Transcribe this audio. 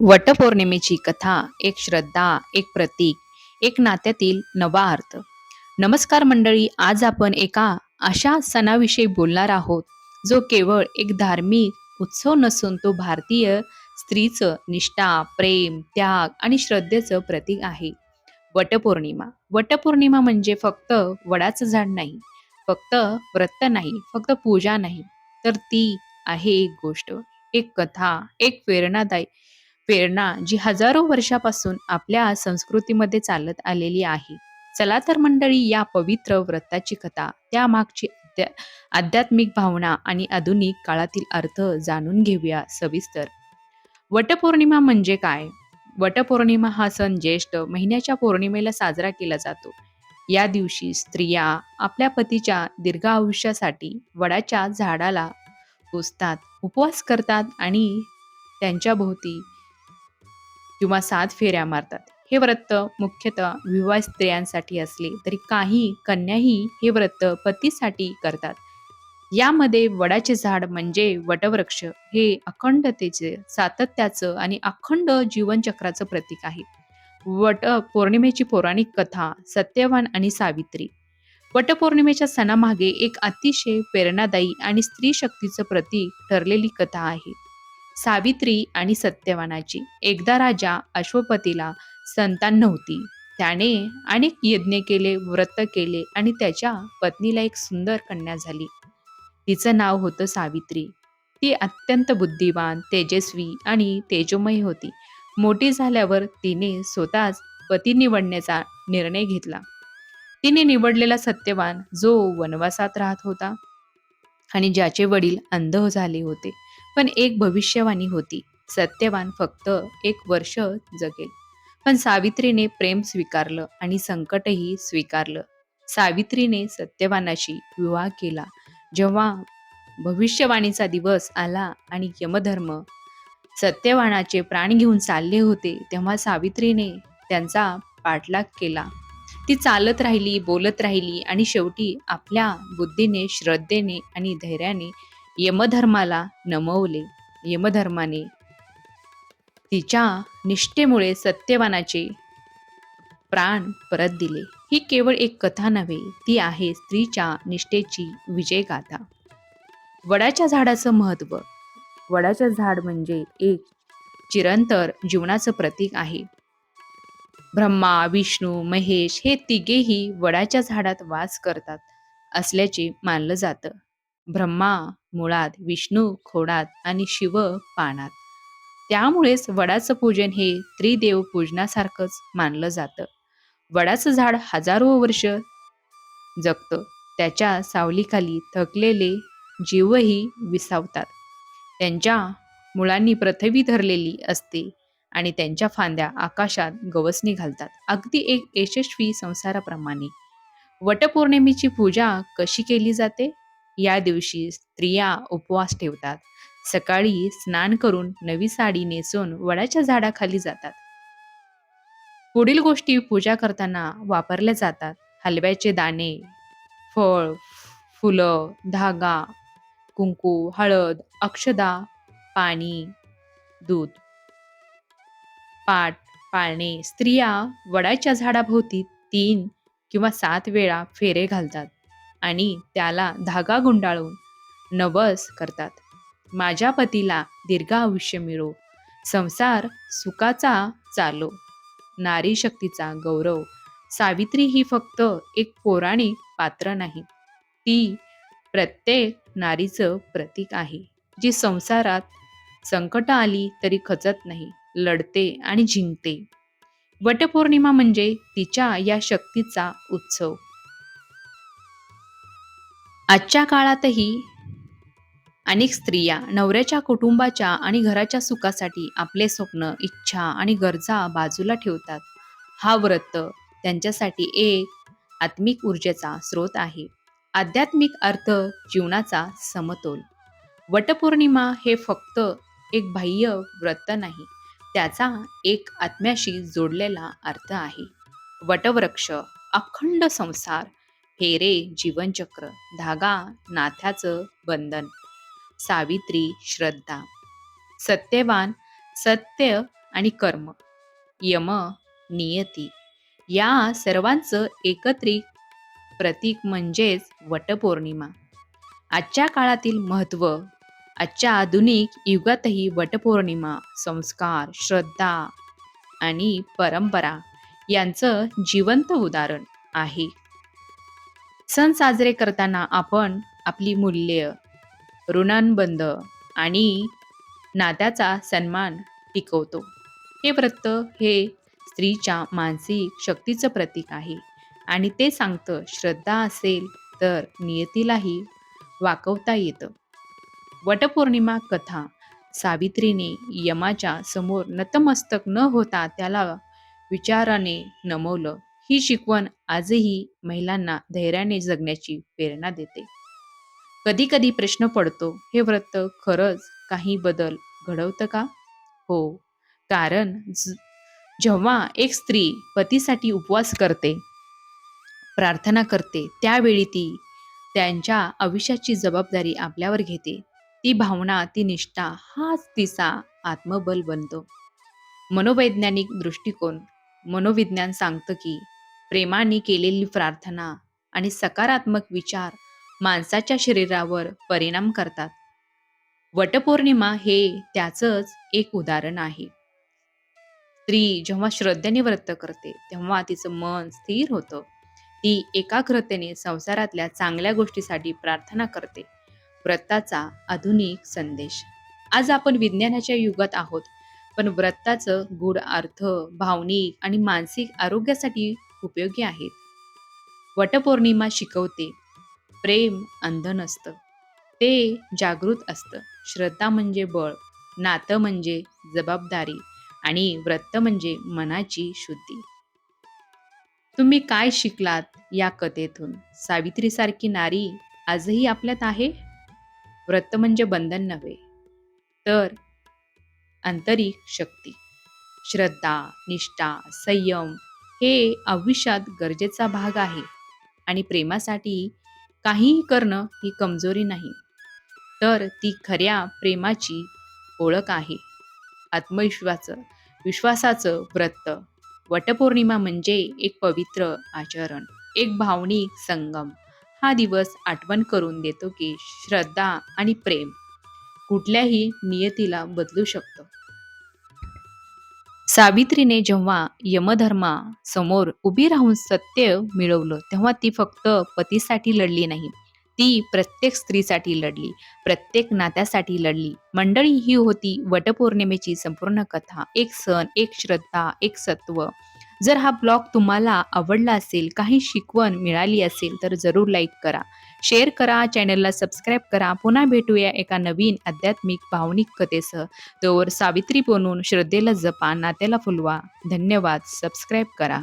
वटपौर्णिमेची कथा एक श्रद्धा एक प्रतीक एक नात्यातील नवा अर्थ. नमस्कार मंडळी आज आपण एका अशा सणाविषयी बोलणार आहोत जो केवळ एक धार्मिक उत्सव नसून तो भारतीय स्त्रीचं निष्ठा प्रेम त्याग आणि श्रद्धेचं प्रतीक आहे. वटपौर्णिमा. वटपौर्णिमा म्हणजे फक्त वडाचं झाड नाही फक्त व्रत नाही फक्त पूजा नाही. तर ती आहे एक गोष्ट एक कथा एक प्रेरणादायी प्रेरणा जी हजारो वर्षापासून आपल्या संस्कृतीमध्ये चालत आलेली आहे. चला तर मंडळी या पवित्र व्रताची कथा त्यामागची अध्या- आध्यात्मिक भावना आणि आधुनिक काळातील अर्थ जाणून घेऊया सविस्तर. वटपौर्णिमा म्हणजे काय? वटपौर्णिमा हा सण ज्येष्ठ महिन्याच्या पौर्णिमेला साजरा केला जातो. या दिवशी स्त्रिया आपल्या पतीच्या दीर्घ आयुष्यासाठी वडाच्या झाडाला पुसतात उपवास करतात आणि त्यांच्या भोवती किंवा सात फेऱ्या मारतात. हे व्रत मुख्यतः विवाह स्त्रियांसाठी असले तरी काही कन्याही हे व्रत पतीसाठी करतात. यामध्ये वडाचे झाड म्हणजे वटवृक्ष हे अखंडतेचे सातत्याचं आणि अखंड जीवनचक्राचं प्रतीक आहे. वट पौर्णिमेची पौराणिक कथा सत्यवान आणि सावित्री. वटपौर्णिमेच्या सणामागे एक अतिशय प्रेरणादायी आणि स्त्री शक्तीचं प्रतीक ठरलेली कथा आहे. सावित्री आणि सत्यवानाची. एकदा राजा अश्वपतीला संतान नव्हती. त्याने अनेक यज्ञ केले व्रत केले आणि त्याच्या पत्नीला एक सुंदर कन्या झाली. तिचं नाव होतं सावित्री. ती अत्यंत बुद्धिवान तेजस्वी आणि तेजोमयी होती. मोठी झाल्यावर तिने स्वतःच पती निवडण्याचा निर्णय घेतला. तिने निवडलेला सत्यवान जो वनवासात राहत होता आणि ज्याचे वडील अंध झाले होते. पण एक भविष्यवाणी होती. सत्यवान फक्त एक वर्ष जगेल. पण सावित्रीने प्रेम स्वीकारलं आणि संकटही स्वीकारलं. सावित्रीने सत्यवानाशी विवाह केला. जेव्हा भविष्यवाणीचा दिवस आला आणि यमधर्म सत्यवानाचे प्राण घेऊन चालले होते तेव्हा सावित्रीने त्यांचा पाठलाग केला. ती चालत राहिली बोलत राहिली आणि शेवटी आपल्या बुद्धीने श्रद्धेने आणि धैर्याने यमधर्माला नमवले. यमधर्माने तिच्या निष्ठेमुळे सत्यवानाचे प्राण परत दिले. ही केवळ एक कथा नव्हे ती आहे स्त्रीच्या निष्ठेची विजयगाथा. वडाच्या झाडाचं महत्त्व वडाचं झाड म्हणजे एक चिरंतर जीवनाचं प्रतीक आहे. ब्रह्मा विष्णू महेश हे तिघेही वडाच्या झाडात वास करतात असल्याचे मानलं जातं. ब्रह्मा मुळात विष्णू खोडात आणि शिव पानात. त्यामुळेच वडाचं पूजन हे त्रिदेव पूजनासारखंच मानलं जातं. वडाचं झाड हजारो वर्ष जगतं. त्याच्या सावलीखाली थकलेले जीवही विसावतात. त्यांच्या मुळांनी पृथ्वी धरलेली असते आणि त्यांच्या फांद्या आकाशात गवसणी घालतात. अगदी एक यशस्वी संसाराप्रमाणे. वटपौर्णिमेची पूजा कशी केली जाते? या दिवशी स्त्रिया उपवास ठेवतात. सकाळी स्नान करून नवी साडी नेसून वडाच्या झाडाखाली जातात. पुढील गोष्टी पूजा करताना वापरल्या जातात. हलव्याचे दाणे फळ फुलं धागा कुंकू हळद अक्षदा पाणी दूध. पाट पाळणे. स्त्रिया वडाच्या झाडाभोवती तीन किंवा सात वेळा फेरे घालतात. आणि त्याला धागा गुंडाळून नवस करतात. माझ्या पतीला दीर्घ आयुष्य मिळो. संसार सुखाचा चालो. नारी शक्तीचा गौरव. सावित्री ही फक्त एक पौराणिक पात्र नाही. ती प्रत्येक नारीचं प्रतीक आहे. जी संसारात संकट आली तरी खचत नाही लढते आणि जिंकते. वटपौर्णिमा म्हणजे तिच्या या शक्तीचा उत्सव. आजच्या काळातही अनेक स्त्रिया नवऱ्याच्या कुटुंबाच्या आणि घराच्या सुखासाठी आपले स्वप्न इच्छा आणि गरजा बाजूला ठेवतात. हा व्रत त्यांच्यासाठी एक आत्मिक ऊर्जेचा स्रोत आहे. आध्यात्मिक अर्थ जीवनाचा समतोल. वटपौर्णिमा हे फक्त एक बाह्य व्रत नाही त्याचा एक आत्म्याशी जोडलेला अर्थ आहे. वटवृक्ष अखंड संसार फेरे जीवनचक्र धागा नाथ्याचं बंधन. सावित्री श्रद्धा. सत्यवान सत्य आणि कर्म. यम नियती. या सर्वांचं एकत्रित प्रतीक म्हणजेच वटपौर्णिमा. आजच्या काळातील महत्त्व आजच्या आधुनिक युगातही वटपौर्णिमा संस्कार श्रद्धा आणि परंपरा यांचं जिवंत उदाहरण आहे. सण साजरे करताना आपण आपली मूल्य ऋणांबंध आणि नात्याचा सन्मान टिकवतो. हे व्रत हे स्त्रीच्या मानसिक शक्तीचं प्रतीक आहे आणि ते सांगतं श्रद्धा असेल तर नियतीलाही वाकवता येतं. वटपौर्णिमा कथा सावित्रीने यमाच्या समोर नतमस्तक न होता त्याला विचाराने नमवलं. ही शिकवण आजही महिलांना धैर्याने जगण्याची प्रेरणा देते. कधी कधी प्रश्न पडतो हे व्रत खरंच काही बदल घडवतं का? हो कारण जेव्हा एक स्त्री पतीसाठी उपवास करते प्रार्थना करते त्यावेळी ती त्यांच्या आयुष्याची जबाबदारी आपल्यावर घेते. ती भावना ती निष्ठा हाच तिचा आत्मबल बनतो. मनोवैज्ञानिक दृष्टिकोन मनोविज्ञान सांगतं की प्रेमाने केलेली प्रार्थना आणि सकारात्मक विचार माणसाच्या शरीरावर परिणाम करतात. वटपौर्णिमा हे त्याचंच एक उदाहरण आहे. स्त्री जेव्हा श्रद्धेने व्रत करते तेव्हा तिचं मन स्थिर होतं. ती एकाग्रतेने संसारातल्या चांगल्या गोष्टीसाठी प्रार्थना करते. व्रताचा आधुनिक संदेश. आज आपण विज्ञानाच्या युगात आहोत पण व्रताचं गूढ अर्थ भावनिक आणि मानसिक आरोग्यासाठी उपयोगी आहेत. वटपौर्णिमा शिकवते. प्रेम अंध नसतं. ते जागृत असतं. श्रद्धा म्हणजे बळ नातं म्हणजे जबाबदारी आणि व्रत म्हणजे मनाची शुद्धी. तुम्ही काय शिकलात या कथेतून? सावित्रीसारखी नारी आजही आपल्यात आहे? व्रत म्हणजे बंधन नव्हे तर आंतरिक शक्ती. श्रद्धा निष्ठा संयम हे आयुष्यात गरजेचा भाग आहे. आणि प्रेमासाठी काहीही करणं ही कमजोरी नाही. तर ती खऱ्या प्रेमाची ओळख आहे. आत्मविश्वाचं विश्वासाचं व्रत. वटपौर्णिमा म्हणजे एक पवित्र आचरण एक भावनिक संगम. हा दिवस आठवण करून देतो की श्रद्धा आणि प्रेम कुठल्याही नियतीला बदलू शकतं. सावित्रीने जेव्हा यमधर्मा समोर उभी राहून सत्य मिळवलं तेव्हा ती फक्त पतीसाठी लढली नाही. ती प्रत्येक स्त्रीसाठी लढली प्रत्येक नात्यासाठी लढली. मंडळी ही होती वटपौर्णिमेची संपूर्ण कथा. एक सण एक श्रद्धा एक सत्व. जर हा ब्लॉग तुम्हाला आवडला असेल काही शिकवण मिळाली असेल तर जरूर लाईक करा. शेअर करा चॅनलला सबस्क्राईब करा. पुन्हा भेटूया एका नवीन आध्यात्मिक भावनिक कथेसह. तोवर सावित्री बनून श्रद्धेला जपा नात्याला फुलवा. धन्यवाद. सबस्क्राईब करा.